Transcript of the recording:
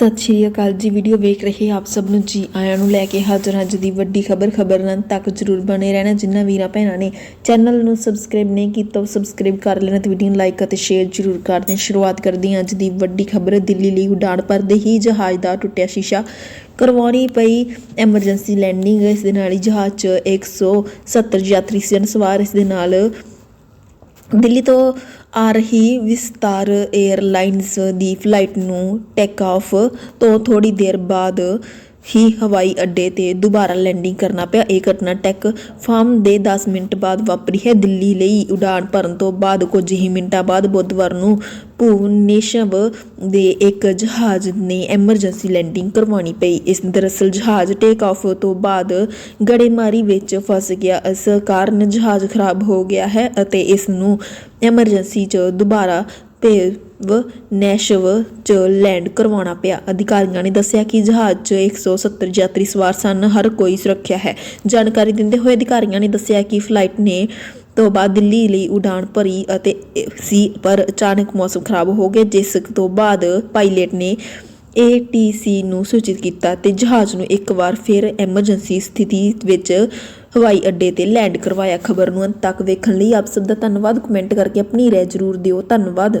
ਸਤਿ ਸ਼੍ਰੀ ਅਕਾਲ ਜੀ। ਵੀਡੀਓ ਵੇਖ ਰਹੇ ਆਪ ਸਭ ਨੂੰ ਜੀ ਆਇਆਂ ਨੂੰ ਲੈ ਕੇ ਹਾਜ਼ਰ ਅੱਜ ਦੀ ਵੱਡੀ ਖਬਰ। ਖਬਰਾਂ ਤੱਕ ਜਰੂਰ ਬਣੇ ਰਹਿਣਾ। ਜਿਨ੍ਹਾਂ ਵੀਰਾਂ ਭੈਣਾਂ ਨੇ ਚੈਨਲ ਨੂੰ ਸਬਸਕ੍ਰਾਈਬ ਨਹੀਂ ਕੀਤਾ, ਉਹ ਸਬਸਕ੍ਰਾਈਬ ਕਰ ਲੈਣਾ ਤੇ ਵੀਡੀਓ ਨੂੰ ਲਾਈਕ ਅਤੇ ਸ਼ੇਅਰ ਜਰੂਰ ਕਰ ਦੇਣ। ਸ਼ੁਰੂਆਤ ਕਰਦੇ ਹਾਂ ਅੱਜ ਦੀ ਵੱਡੀ ਖਬਰ। ਦਿੱਲੀ ਲਈ ਉਡਾਣ ਭਰਦੇ ਹੀ ਜਹਾਜ਼ ਦਾ ਟੁੱਟਿਆ ਸ਼ੀਸ਼ਾ ਕਰਵਾਉਣੀ ਪਈ ਐਮਰਜੈਂਸੀ ਲੈਂਡਿੰਗ ਇਸ ਦੇ ਨਾਲ ਹੀ ਜਹਾਜ਼ 'ਚ 170 ਯਾਤਰੀ ਸਨ ਸਵਾਰ ਇਸ ਦੇ ਨਾਲ ਦਿੱਲੀ ਤੋਂ ਆ ਰਹੀ ਵਿਸਤਾਰ 에ਅਰਲਾਈਨਸ ਦੀ ਫਲਾਈਟ ਨੂੰ ਟੇਕ ਆਫ ਤੋਂ ਥੋੜੀ ਦੇਰ ਬਾਅਦ ਹੀ ਹਵਾਈ ਅੱਡੇ ਤੇ ਦੁਬਾਰਾ ਲੈਂਡਿੰਗ ਕਰਨਾ ਪਿਆ। ਇਹ ਘਟਨਾ ਟੈਕ ਫਾਰਮ ਦੇ 10 ਮਿੰਟ ਬਾਅਦ ਵਾਪਰੀ ਹੈ। ਦਿੱਲੀ ਲਈ ਉਡਾਨ ਭਰਨ ਤੋਂ ਬਾਅਦ ਕੁਝ ਹੀ ਮਿੰਟਾਂ ਬਾਅਦ ਬੁੱਧਵਾਰ ਨੂੰ ਭੁਵਨੇਸ਼ਵ ਦੇ ਇੱਕ ਜਹਾਜ਼ ਨੇ ਐਮਰਜੈਂਸੀ ਲੈਂਡਿੰਗ ਕਰਵਾਉਣੀ ਪਈ। ਇਸ ਦਰਅਸਲ ਜਹਾਜ਼ ਟੇਕ ਆਫ ਤੋਂ ਬਾਅਦ ਗੜੇਮਾਰੀ ਵਿੱਚ ਫਸ ਗਿਆ। ਇਸ ਕਾਰਨ ਜਹਾਜ਼ ਖਰਾਬ ਹੋ ਗਿਆ ਹੈ ਅਤੇ ਇਸ ਨੂੰ ਐਮਰਜੈਂਸੀ 'ਚ ਦੁਬਾਰਾ ਵ ਨੈਸ਼ਵ 'ਚ ਲੈਂਡ ਕਰਵਾਉਣਾ ਪਿਆ। ਅਧਿਕਾਰੀਆਂ ਨੇ ਦੱਸਿਆ ਕਿ ਜਹਾਜ਼ 'ਚ 170 ਯਾਤਰੀ ਸਵਾਰ ਸਨ, ਹਰ ਕੋਈ ਸੁਰੱਖਿਆ ਹੈ। ਜਾਣਕਾਰੀ ਦਿੰਦੇ ਹੋਏ ਅਧਿਕਾਰੀਆਂ ਨੇ ਦੱਸਿਆ ਕਿ ਫਲਾਈਟ ਨੇ ਤੋਂ ਬਾਅਦ ਦਿੱਲੀ ਲਈ ਉਡਾਨ ਭਰੀ ਅਤੇ ਸੀ, ਪਰ ਅਚਾਨਕ ਮੌਸਮ ਖਰਾਬ ਹੋ ਗਿਆ, ਜਿਸ ਤੋਂ ਬਾਅਦ ਪਾਇਲਟ ਨੇ ATC ਨੂੰ ਸੂਚਿਤ ਕੀਤਾ ਤੇ ਜਹਾਜ਼ ਨੂੰ ਇੱਕ ਵਾਰ ਫਿਰ ਐਮਰਜੈਂਸੀ ਸਥਿਤੀ ਵਿੱਚ ਹਵਾਈ ਅੱਡੇ ਤੇ ਲੈਂਡ ਕਰਵਾਇਆ। ਖਬਰ ਨੂੰ ਅੰਤ ਤੱਕ ਵੇਖਣ ਲਈ ਆਪ ਸਭ ਦਾ ਧੰਨਵਾਦ। ਕਮੈਂਟ ਕਰਕੇ ਆਪਣੀ ਰਾਏ ਜ਼ਰੂਰ ਦਿਓ। ਧੰਨਵਾਦ।